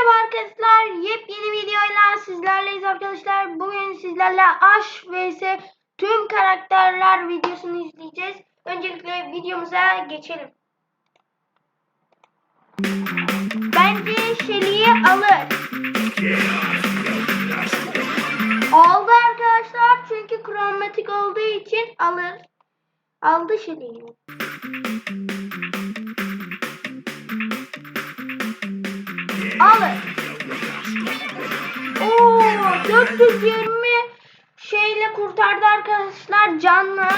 Merhaba arkadaşlar. Yepyeni videoyla sizlerleyiz arkadaşlar. Bugün sizlerle Aş vs tüm karakterler videosunu izleyeceğiz. Öncelikle videomuza geçelim. Bence Shelly'yi alır. Aldı arkadaşlar çünkü kromatik olduğu için alır. Aldı Shelly'yi. Alın. Oo, 420 şeyle kurtardı arkadaşlar canlı.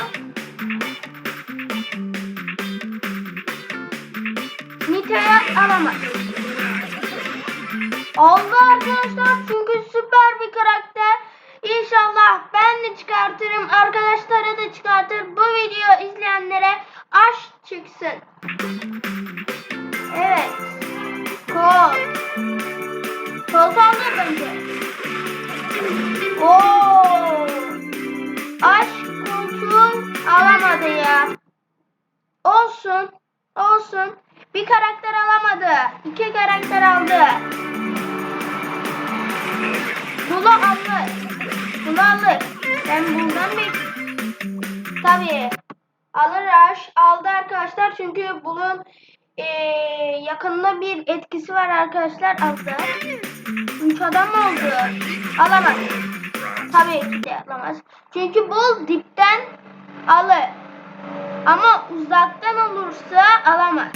Nita'ya alamaz. Oldu arkadaşlar çünkü süper bir karakter. İnşallah ben de çıkartırım. Arkadaşlara da çıkartır. Bu video izleyenlere aşk çıksın. Evet. Kol. Kol Ben bundan bir... Tabii. Alır Aş. Aldı arkadaşlar. Çünkü bunun eee yakında bir etkisi var arkadaşlar. Aldı. Üç adam oldu? Alamaz. Tabii ki de alamaz. Çünkü bu dipten alır. Ama uzaktan olursa alamaz.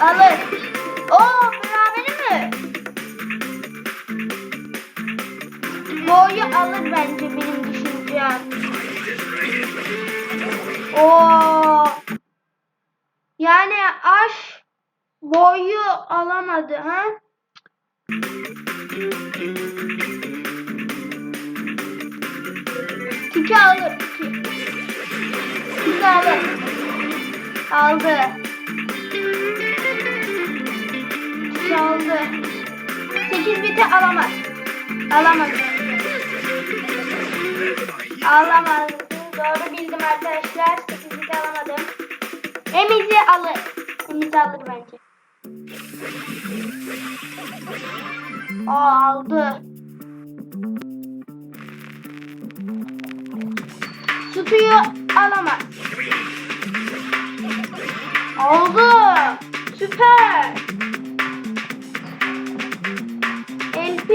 Alır. Oo berabere mi? Boyu alır bence benim düşüncem. Oo. Yani aş boyu alamadı ha? Tiki alır. Tiki. Tiki alır. Aldı. Aldı. 8 biti alamaz. Alamaz. Alamaz. Doğru bildim arkadaşlar. 8 biti alamadım. Emizi alır. Emizi alır bence. Aa aldı. Tutuyu alamaz. Oldu. Süper.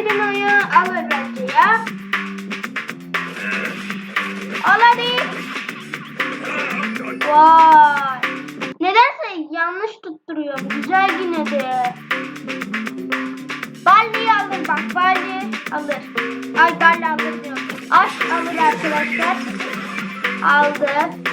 Primo'yu alır bence ya. Al hadi. Vay. Nedense yanlış tutturuyor. Güzel yine de. Balli'yi alır bak. Balli alır. Ay Balli alır diyor. Aşk alır arkadaşlar. Aldı.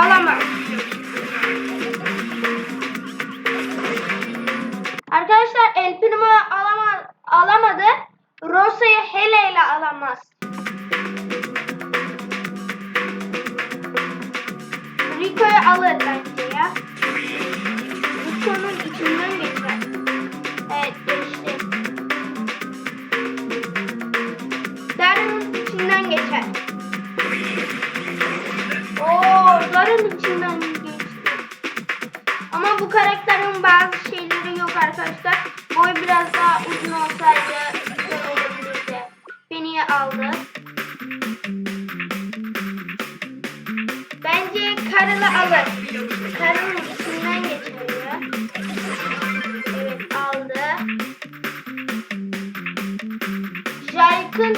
Alır. Alamaz. Arkadaşlar El Primo'yu alama, alamadı. Rosa'yı hele ile alamaz. Rico'yu alır bence ya. Rico'nun içinden geçer. Evet geçti. Darren'ın içinden geçer. Oo, Darren içinden geçti. Ama bu karakterin bazı şeyleri yok arkadaşlar. Boy biraz daha uzun olsaydı güzel olabilirdi. Beni aldı. Bence Karıl'ı alır. Karıl'ın içinden geçiyor. Evet aldı. Jayk'ın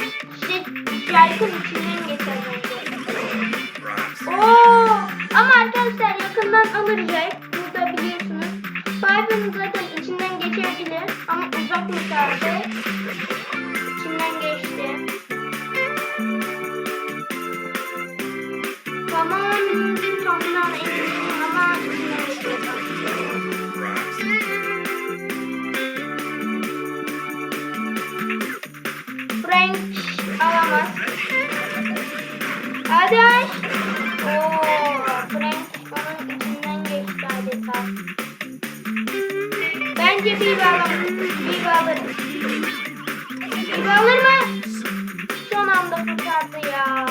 Jayk'ın içinden geçer bence. Arkadaşlar yakından alır Jayk. Burada biliyorsunuz. Five'ın zaten içinden geçebilir ama uzak artık. İçinden geçti. Tamam. Tamam. eminim Bence bir alır. Bir alır. Bir alır mı? Son anda kurtardı ya.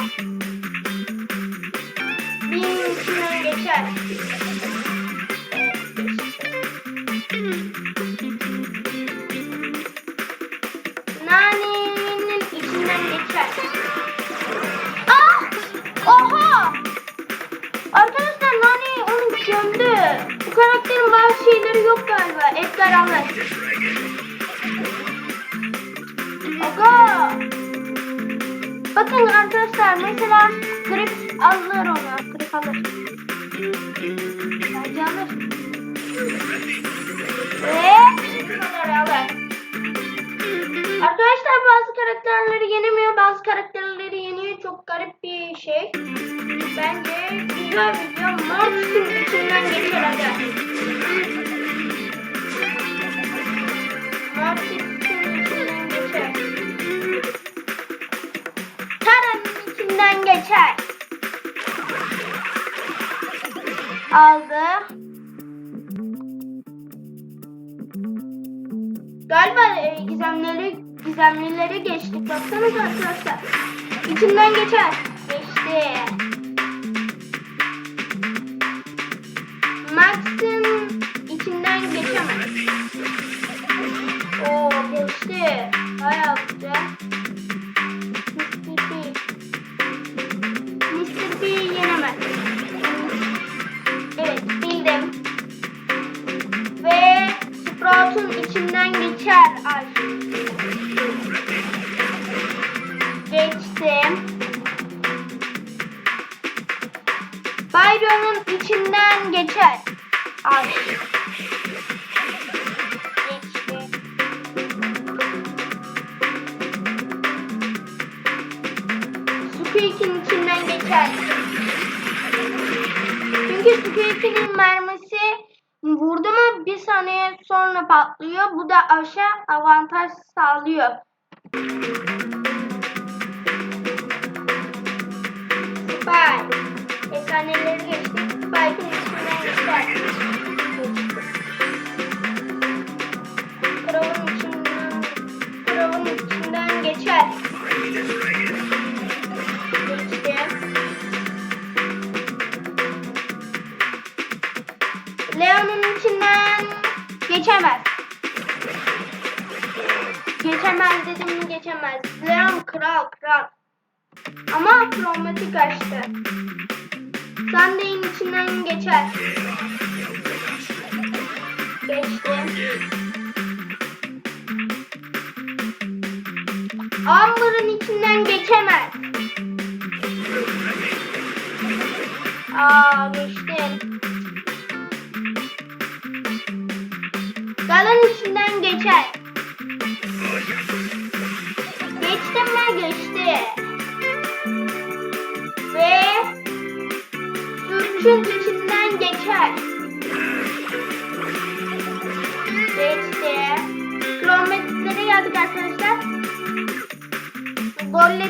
Allan. Aga! Bakın arkadaşlar mesela grip alır onu. Grip alır. Bence alır. Ve grip alır. Arkadaşlar bazı karakterleri yenemiyor, bazı karakterleri yeniyor. Çok garip bir şey. Bence güzel video. Mortis'in içinden geçer aga. Aldı. Galiba e, gizemleri gizemlileri geçtik. Baksanıza arkadaşlar. İçinden geçer. Geçti. Max'ın içinden geçemez. Oo geçti. Bayağı Squeak'in içinden geçer. Çünkü Squeak'in mermisi vurdu mu bir saniye sonra patlıyor. Bu da aşağı avantaj sağlıyor. Spike. Efsaneleri geçtik. Spike'ın Krov'un içinden geçer. Geçti. Leon'un içinden geçemez. Geçemez dedim mi geçemez. Leon kral kral. Ama kromatik açtı. Sunday'in içinden geçer. Geçti. Amber'ın içinden geçemez. Aa geçti. Galan içinden geçer. Geçtim mi geçti.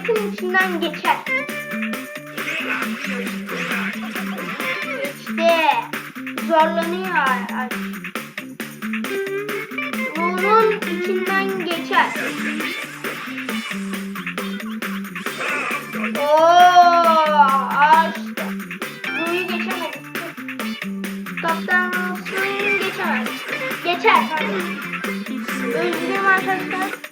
Golletin içinden geçer. Geçti. Zorlanıyor. Ay. Bunun içinden geçer. Oo, açtı. Buyu geçemedik. Kaptan olsun geçemez. Geçer. Özledim arkadaşlar.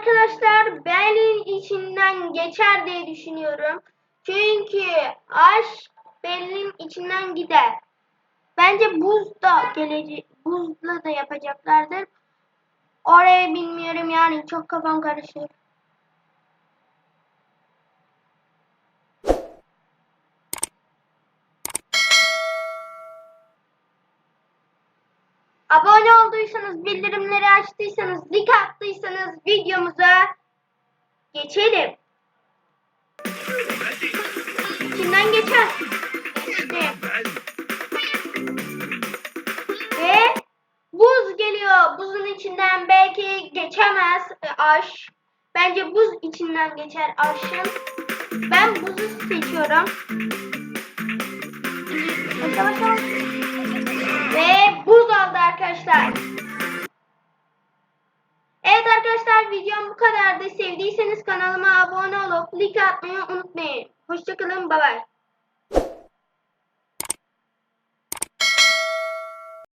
Arkadaşlar belin içinden geçer diye düşünüyorum. Çünkü aşk belin içinden gider. Bence buz da gelecek, buzla da yapacaklardır. Oraya bilmiyorum yani çok kafam karışıyor. Abone olduysanız, bildirimleri açtıysanız, like attıysanız videomuza geçelim. İçinden geçer. Geçti. Ve buz geliyor. Buzun içinden belki geçemez e, Aş. Bence buz içinden geçer Aş'ın. Ben buzu seçiyorum. Başla başla. Arkadaşlar. Evet arkadaşlar videom bu kadardı. Sevdiyseniz kanalıma abone olup like atmayı unutmayın. Hoşçakalın. Bay bay.